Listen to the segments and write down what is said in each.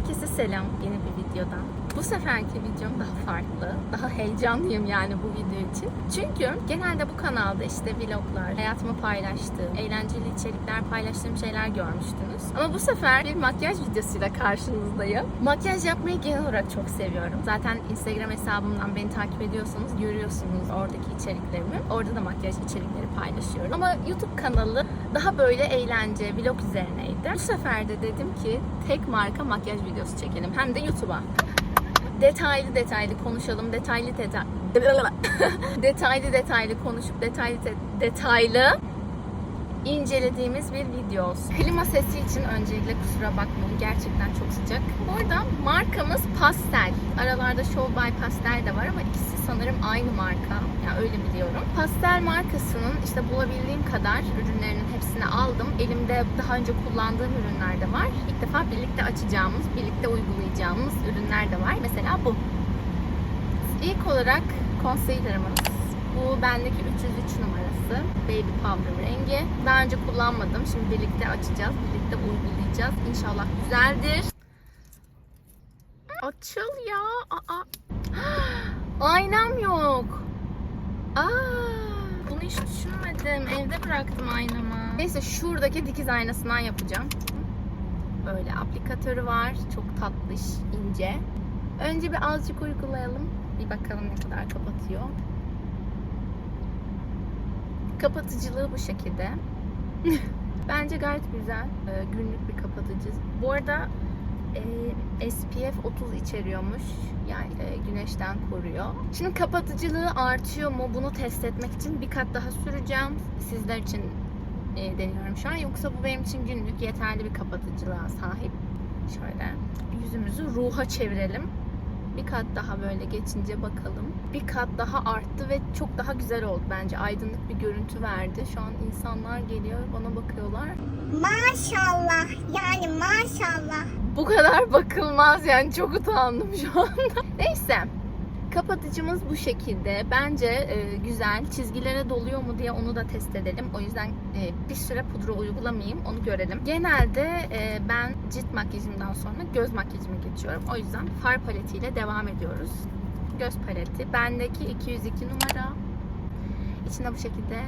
Herkese selam yeni bir videodan. Bu seferki videom daha farklı, daha heyecanlıyım yani bu video için. Çünkü genelde bu kanalda işte vloglar, hayatımı paylaştığım, eğlenceli içerikler paylaştığım şeyler görmüştünüz. Ama bu sefer bir makyaj videosuyla karşınızdayım. Makyaj yapmayı genel olarak çok seviyorum. Zaten Instagram hesabımdan beni takip ediyorsanız görüyorsunuz oradaki içeriklerimi. Orada da makyaj içerikleri paylaşıyorum. Ama YouTube kanalı daha böyle eğlence, vlog üzerineydi. Bu sefer de dedim ki tek marka makyaj videosu çekelim. Hem de YouTube'a. Detaylı detaylı konuşalım. Detaylı detaylı detaylı detaylı konuşup detaylı de- detaylı incelediğimiz bir video olsun. Klima sesi için öncelikle kusura bakmayın. Gerçekten çok sıcak. Bu arada markamız Pastel. Aralarda Show by Pastel de var ama ikisi sanırım aynı marka. Yani öyle biliyorum. Pastel markasının işte bulabildiğim kadar ürünlerinin hepsini aldım. Elimde daha önce kullandığım ürünler de var. İlk defa birlikte açacağımız, birlikte uygulayacağımız ürünler de var. Mesela bu. İlk olarak concealer'ımız. Bu bendeki 303 numarası. Baby Powder rengi. Daha önce kullanmadım. Şimdi birlikte açacağız. Birlikte uygulayacağız. İnşallah güzeldir. Açıl ya. Aa. Aynam yok. Aa, bunu hiç düşünmedim. Evde bıraktım aynamı. Neyse şuradaki dikiz aynasından yapacağım. Böyle aplikatörü var. Çok tatlış, ince. Önce bir azıcık uygulayalım. Bir bakalım ne kadar kapatıyor. Kapatıcılığı bu şekilde. Bence gayet güzel. Ee, günlük bir kapatıcı. Bu arada e, SPF 30 içeriyormuş. Yani e, güneşten koruyor. Şimdi kapatıcılığı artıyor mu? Bunu test etmek için bir kat daha süreceğim. Sizler için e, deniyorum şu an. Yoksa bu benim için günlük yeterli bir kapatıcılığa sahip. Şöyle yüzümüzü ruha çevirelim. Bir kat daha böyle geçince bakalım. Bir kat daha arttı ve çok daha güzel oldu bence. Aydınlık bir görüntü verdi. Şu an insanlar geliyor, bana bakıyorlar. Maşallah yani maşallah. Bu kadar bakılmaz yani çok utandım şu anda. Neyse. Kapatıcımız bu şekilde. Bence e, güzel. Çizgilere doluyor mu diye onu da test edelim. O yüzden e, bir süre pudra uygulamayayım. Onu görelim. Genelde e, ben cilt makyajımdan sonra göz makyajıma geçiyorum. O yüzden far paletiyle devam ediyoruz. Göz paleti. Bendeki 202 numara. İçinde bu şekilde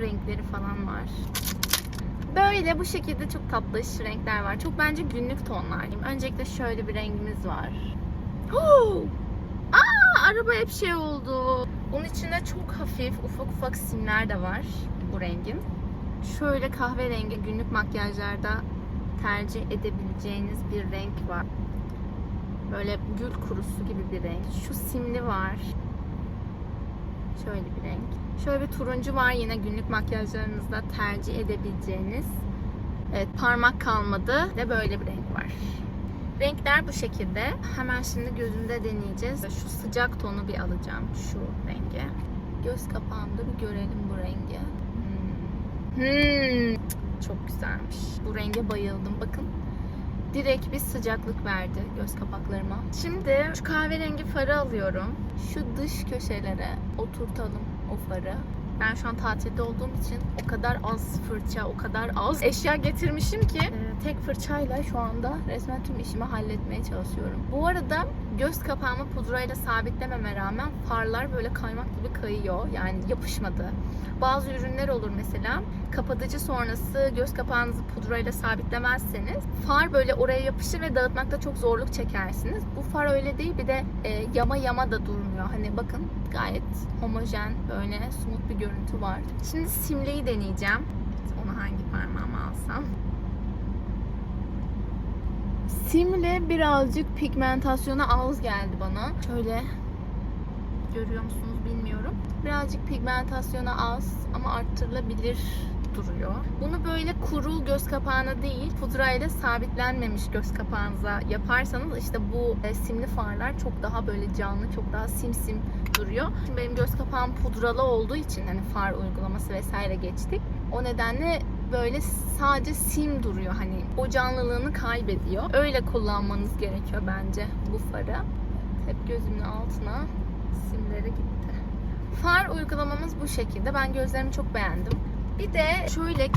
renkleri falan var. Böyle bu şekilde çok tatlış renkler var. Çok bence günlük tonlar. Öncelikle şöyle bir rengimiz var. Huu! Araba hep şey oldu. Bunun içinde çok hafif ufak ufak simler de var bu rengin. Şöyle kahverengi günlük makyajlarda tercih edebileceğiniz bir renk var. Böyle gül kurusu gibi bir renk. Şu simli var. Şöyle bir renk. Şöyle bir turuncu var yine günlük makyajlarınızda tercih edebileceğiniz. Evet parmak kalmadı ve böyle bir renk var. Renkler bu şekilde. Hemen şimdi gözümde deneyeceğiz. Şu sıcak tonu bir alacağım şu rengi. Göz kapağımda bir görelim bu rengi. Hmm. Hmm. Çok güzelmiş. Bu renge bayıldım. Bakın direkt bir sıcaklık verdi göz kapaklarıma. Şimdi şu kahverengi farı alıyorum. Şu dış köşelere oturtalım o farı. Ben şu an tatilde olduğum için o kadar az fırça, o kadar az eşya getirmişim ki e, tek fırçayla şu anda resmen tüm işimi halletmeye çalışıyorum. Bu arada göz kapağımı pudrayla sabitlememe rağmen farlar böyle kaymak gibi kayıyor. Yani yapışmadı. Bazı ürünler olur mesela kapatıcı sonrası göz kapağınızı pudrayla sabitlemezseniz far böyle oraya yapışır ve dağıtmakta çok zorluk çekersiniz. Bu far öyle değil bir de e, yama yama da durmuyor. Hani bakın gayet homojen böyle smooth bir görüntü var. Şimdi simleyi deneyeceğim. Onu hangi parmağıma alsam? Simle birazcık pigmentasyona az geldi bana. Şöyle görüyor musunuz bilmiyorum. Birazcık pigmentasyona az ama arttırılabilir duruyor. Bunu böyle kuru göz kapağına değil, pudrayla sabitlenmemiş göz kapağınıza yaparsanız işte bu e, simli farlar çok daha böyle canlı, çok daha simsim duruyor. Şimdi benim göz kapağım pudralı olduğu için hani far uygulaması vesaire geçtik. O nedenle böyle sadece sim duruyor hani o canlılığını kaybediyor. Öyle kullanmanız gerekiyor bence bu farı. Hep gözümün altına simleri gitti. Far uygulamamız bu şekilde. Ben gözlerimi çok beğendim. Bir de şöyle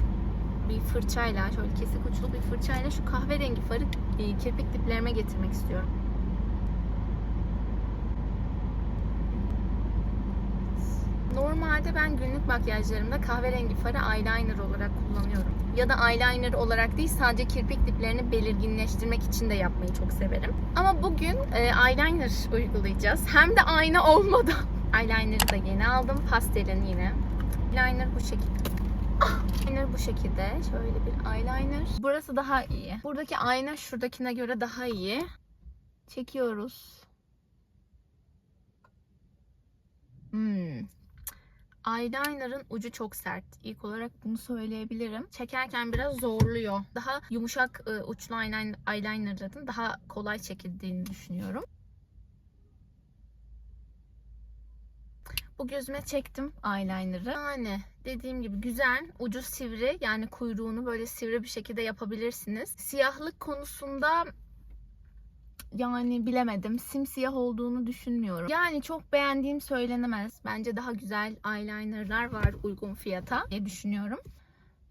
bir fırçayla, şöyle kesik uçlu bir fırçayla şu kahverengi farı e, kirpik diplerime getirmek istiyorum. Normalde ben günlük makyajlarımda kahverengi farı eyeliner olarak kullanıyorum. Ya da eyeliner olarak değil sadece kirpik diplerini belirginleştirmek için de yapmayı çok severim. Ama bugün e, eyeliner uygulayacağız. Hem de ayna olmadan. Eyeliner'ı da yeni aldım. Pastelin yine. Eyeliner bu şekilde. Eyeliner bu şekilde. Şöyle bir eyeliner. Burası daha iyi. Buradaki ayna şuradakine göre daha iyi. Çekiyoruz. Hmm. Eyeliner'ın ucu çok sert. İlk olarak bunu söyleyebilirim. Çekerken biraz zorluyor. Daha yumuşak e, uçlu eyeliner- eyelinerların daha kolay çekildiğini düşünüyorum. Bu gözüme çektim eyeliner'ı. Yani dediğim gibi güzel, ucu sivri yani kuyruğunu böyle sivri bir şekilde yapabilirsiniz. Siyahlık konusunda yani bilemedim. Simsiyah olduğunu düşünmüyorum. Yani çok beğendiğim söylenemez. Bence daha güzel eyelinerlar var uygun fiyata diye düşünüyorum.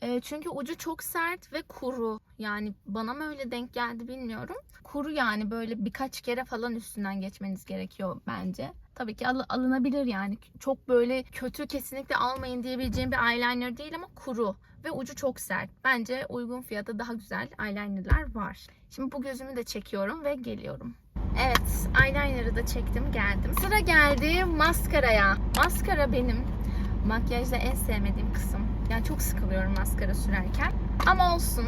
E, çünkü ucu çok sert ve kuru. Yani bana mı öyle denk geldi bilmiyorum. Kuru yani böyle birkaç kere falan üstünden geçmeniz gerekiyor bence. Tabii ki al- alınabilir yani. Çok böyle kötü kesinlikle almayın diyebileceğim bir eyeliner değil ama kuru. Ve ucu çok sert. Bence uygun fiyata daha güzel eyelinerlar var. Şimdi bu gözümü de çekiyorum ve geliyorum. Evet, eyeliner'ı da çektim, geldim. Sıra geldi maskaraya. Maskara benim makyajda en sevmediğim kısım. Yani çok sıkılıyorum maskara sürerken. Ama olsun.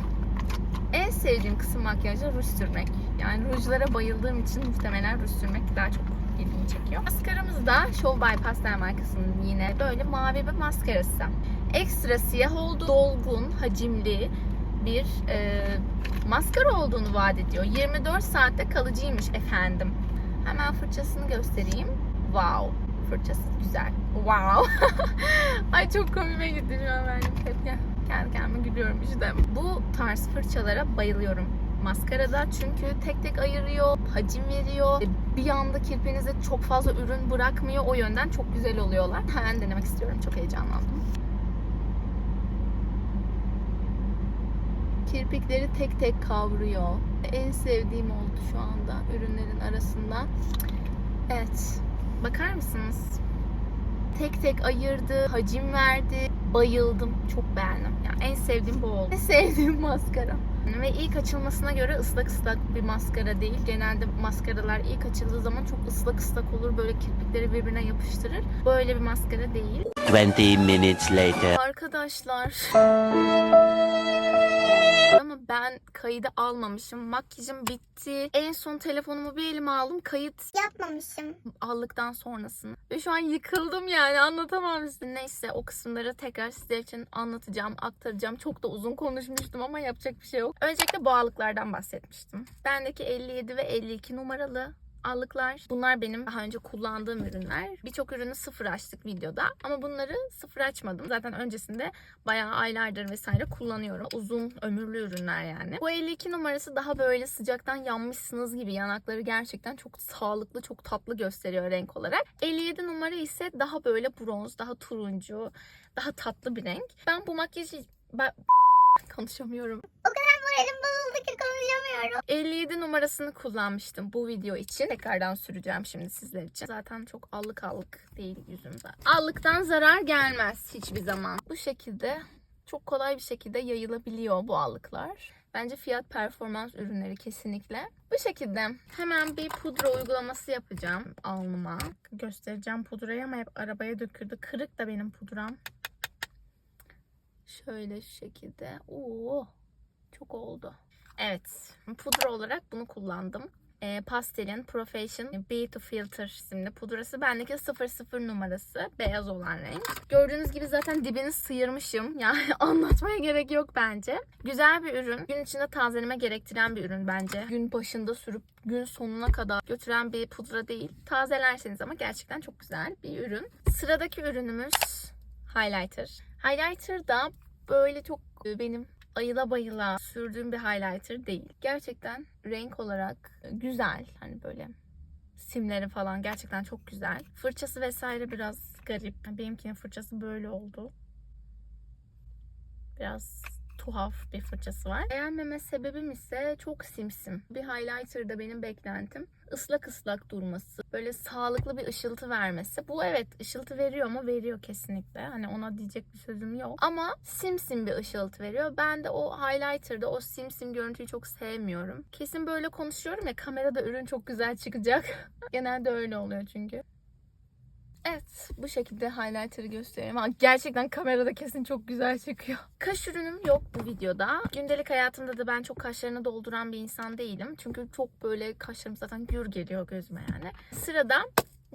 En sevdiğim kısım makyajda ruj sürmek. Yani rujlara bayıldığım için muhtemelen ruj sürmek daha çok ilgimi çekiyor. Maskaramız da Show by Pastel markasının yine böyle mavi bir maskarası. Ekstra siyah oldu, dolgun, hacimli bir e, maskara olduğunu vaat ediyor. 24 saatte kalıcıymış efendim. Hemen fırçasını göstereyim. Wow. Fırçası güzel. Wow. Ay çok komime gitti şu benim ya. Kendi kendime gülüyorum işte. Bu tarz fırçalara bayılıyorum maskarada çünkü tek tek ayırıyor, hacim veriyor. Bir anda kirpinize çok fazla ürün bırakmıyor. O yönden çok güzel oluyorlar. Hemen denemek istiyorum. Çok heyecanlandım. Kirpikleri tek tek kavruyor. En sevdiğim oldu şu anda ürünlerin arasında. Evet. Bakar mısınız? Tek tek ayırdı, hacim verdi. Bayıldım. Çok beğendim. Yani en sevdiğim bu oldu. En sevdiğim maskara. Ve ilk açılmasına göre ıslak ıslak bir maskara değil. Genelde maskaralar ilk açıldığı zaman çok ıslak ıslak olur. Böyle kirpikleri birbirine yapıştırır. Böyle bir maskara değil. 20 minutes later. Arkadaşlar. Ben kaydı almamışım. Makyajım bitti. En son telefonumu bir elime aldım. Kayıt Yapmamışım. aldıktan sonrasını. Ve şu an yıkıldım yani anlatamam size. Neyse o kısımları tekrar sizler için anlatacağım, aktaracağım. Çok da uzun konuşmuştum ama yapacak bir şey yok. Öncelikle bu allıklardan bahsetmiştim. Bendeki 57 ve 52 numaralı allıklar. Bunlar benim daha önce kullandığım ürünler. Birçok ürünü sıfır açtık videoda. Ama bunları sıfır açmadım. Zaten öncesinde bayağı aylardır vesaire kullanıyorum. Uzun ömürlü ürünler yani. Bu 52 numarası daha böyle sıcaktan yanmışsınız gibi. Yanakları gerçekten çok sağlıklı, çok tatlı gösteriyor renk olarak. 57 numara ise daha böyle bronz, daha turuncu, daha tatlı bir renk. Ben bu makyajı... Ben... Konuşamıyorum. Moralim bozuldu ki konuşamıyorum. 57 numarasını kullanmıştım bu video için. Tekrardan süreceğim şimdi sizler için. Zaten çok allık allık değil yüzümde. Allıktan zarar gelmez hiçbir zaman. Bu şekilde çok kolay bir şekilde yayılabiliyor bu allıklar. Bence fiyat performans ürünleri kesinlikle. Bu şekilde hemen bir pudra uygulaması yapacağım alnıma. Göstereceğim pudrayı ama hep arabaya döküldü. Kırık da benim pudram. Şöyle şu şekilde. Oo, çok oldu. Evet, pudra olarak bunu kullandım. E, Pastel'in Profession Beauty Filter isimli pudrası. Bendeki 00 numarası. Beyaz olan renk. Gördüğünüz gibi zaten dibini sıyırmışım. Yani anlatmaya gerek yok bence. Güzel bir ürün. Gün içinde tazeleme gerektiren bir ürün bence. Gün başında sürüp gün sonuna kadar götüren bir pudra değil. Tazelerseniz ama gerçekten çok güzel bir ürün. Sıradaki ürünümüz highlighter. Highlighter da böyle çok e, benim ayıla bayıla sürdüğüm bir highlighter değil. Gerçekten renk olarak güzel. Hani böyle simleri falan gerçekten çok güzel. Fırçası vesaire biraz garip. Benimkinin fırçası böyle oldu. Biraz tuhaf bir fırçası var. Beğenmeme sebebim ise çok simsim. Bir highlighter'da benim beklentim ıslak ıslak durması, böyle sağlıklı bir ışıltı vermesi. Bu evet ışıltı veriyor mu? Veriyor kesinlikle. Hani ona diyecek bir sözüm yok. Ama simsim bir ışıltı veriyor. Ben de o highlighter'da o simsim görüntüyü çok sevmiyorum. Kesin böyle konuşuyorum ya kamerada ürün çok güzel çıkacak. Genelde öyle oluyor çünkü. Evet bu şekilde highlighter'ı göstereyim. Ama gerçekten kamerada kesin çok güzel çıkıyor. Kaş ürünüm yok bu videoda. Gündelik hayatımda da ben çok kaşlarını dolduran bir insan değilim. Çünkü çok böyle kaşlarım zaten gür geliyor gözüme yani. Sırada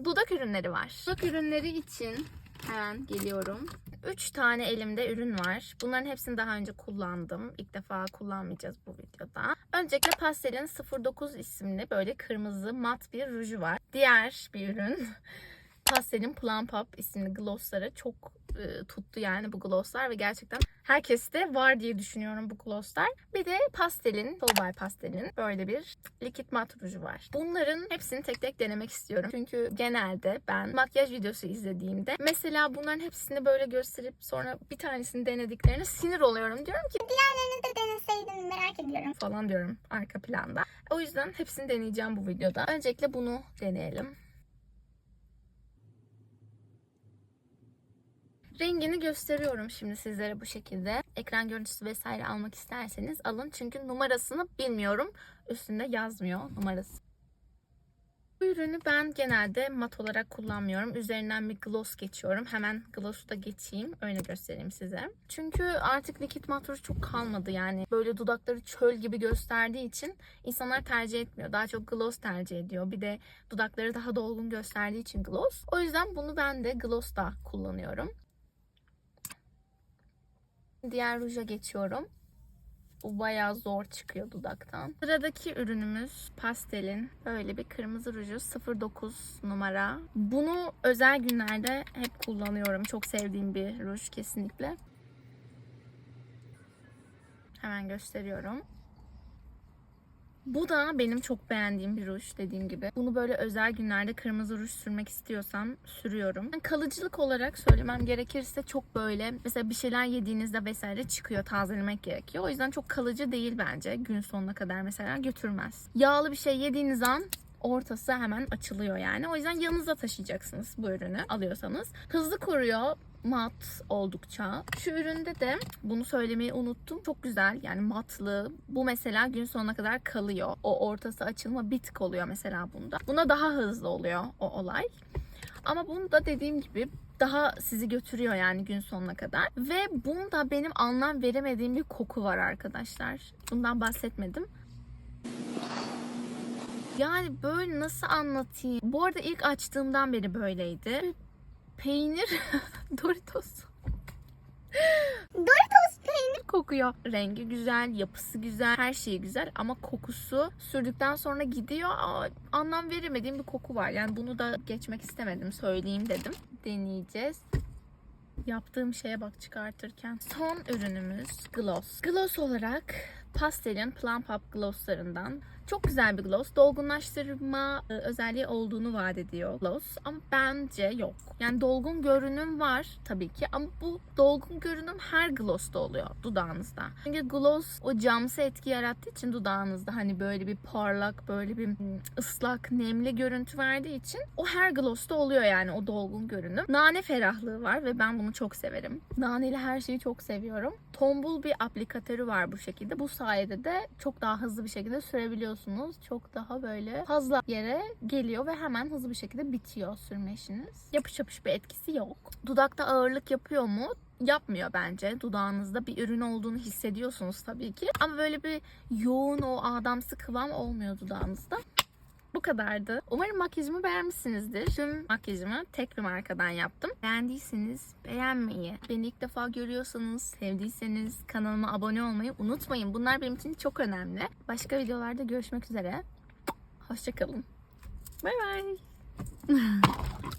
dudak ürünleri var. Dudak ürünleri için hemen geliyorum. 3 tane elimde ürün var. Bunların hepsini daha önce kullandım. İlk defa kullanmayacağız bu videoda. Öncelikle Pastel'in 09 isimli böyle kırmızı mat bir ruju var. Diğer bir ürün Pastel'in Plum Pop isimli glossları çok e, tuttu yani bu glosslar ve gerçekten herkeste var diye düşünüyorum bu glosslar. Bir de Pastel'in, Solvay Pastel'in böyle bir likit mat ruju var. Bunların hepsini tek tek denemek istiyorum. Çünkü genelde ben makyaj videosu izlediğimde mesela bunların hepsini böyle gösterip sonra bir tanesini denediklerine sinir oluyorum. Diyorum ki Diğerlerini de deneseydin merak ediyorum. falan diyorum arka planda. O yüzden hepsini deneyeceğim bu videoda. Öncelikle bunu deneyelim. Rengini gösteriyorum şimdi sizlere bu şekilde. Ekran görüntüsü vesaire almak isterseniz alın. Çünkü numarasını bilmiyorum. Üstünde yazmıyor numarası. Bu ürünü ben genelde mat olarak kullanmıyorum. Üzerinden bir gloss geçiyorum. Hemen gloss'u da geçeyim. Öyle göstereyim size. Çünkü artık likit mat ruj çok kalmadı yani. Böyle dudakları çöl gibi gösterdiği için insanlar tercih etmiyor. Daha çok gloss tercih ediyor. Bir de dudakları daha dolgun gösterdiği için gloss. O yüzden bunu ben de gloss'ta kullanıyorum. Diğer ruja geçiyorum. Bu bayağı zor çıkıyor dudaktan. Sıradaki ürünümüz pastelin böyle bir kırmızı ruju 09 numara. Bunu özel günlerde hep kullanıyorum. Çok sevdiğim bir ruj kesinlikle. Hemen gösteriyorum. Bu da benim çok beğendiğim bir ruj dediğim gibi. Bunu böyle özel günlerde kırmızı ruj sürmek istiyorsam sürüyorum. Yani kalıcılık olarak söylemem gerekirse çok böyle mesela bir şeyler yediğinizde vesaire çıkıyor tazelemek gerekiyor. O yüzden çok kalıcı değil bence. Gün sonuna kadar mesela götürmez. Yağlı bir şey yediğiniz an ortası hemen açılıyor yani. O yüzden yanınıza taşıyacaksınız bu ürünü alıyorsanız. Hızlı kuruyor mat oldukça. Şu üründe de bunu söylemeyi unuttum. Çok güzel yani matlı. Bu mesela gün sonuna kadar kalıyor. O ortası açılma bir tık oluyor mesela bunda. Buna daha hızlı oluyor o olay. Ama bunda dediğim gibi daha sizi götürüyor yani gün sonuna kadar. Ve bunda benim anlam veremediğim bir koku var arkadaşlar. Bundan bahsetmedim. Yani böyle nasıl anlatayım? Bu arada ilk açtığımdan beri böyleydi. Peynir, Doritos Doritos peynir. kokuyor. Rengi güzel, yapısı güzel, her şeyi güzel ama kokusu sürdükten sonra gidiyor. Aa, anlam veremediğim bir koku var. Yani bunu da geçmek istemedim, söyleyeyim dedim. Deneyeceğiz. Yaptığım şeye bak çıkartırken. Son ürünümüz gloss. Gloss olarak Pastel'in Plum Pop glosslarından. Çok güzel bir gloss. Dolgunlaştırma e, özelliği olduğunu vaat ediyor gloss. Ama bence yok. Yani dolgun görünüm var tabii ki. Ama bu dolgun görünüm her gloss'ta oluyor dudağınızda. Çünkü gloss o camsı etki yarattığı için dudağınızda hani böyle bir parlak, böyle bir hmm, ıslak, nemli görüntü verdiği için o her gloss'ta oluyor yani o dolgun görünüm. Nane ferahlığı var ve ben bunu çok severim. Naneli her şeyi çok seviyorum. Tombul bir aplikatörü var bu şekilde. Bu sayede de çok daha hızlı bir şekilde sürebiliyorsunuz. Çok daha böyle fazla yere geliyor ve hemen hızlı bir şekilde bitiyor sürme işiniz. Yapış yapış bir etkisi yok. Dudakta ağırlık yapıyor mu? Yapmıyor bence. Dudağınızda bir ürün olduğunu hissediyorsunuz tabii ki. Ama böyle bir yoğun o adamsı kıvam olmuyor dudağınızda. Bu kadardı. Umarım makyajımı beğenmişsinizdir. Tüm makyajımı tek bir markadan yaptım. Beğendiyseniz beğenmeyi, beni ilk defa görüyorsanız, sevdiyseniz kanalıma abone olmayı unutmayın. Bunlar benim için çok önemli. Başka videolarda görüşmek üzere. Hoşçakalın. Bay bay.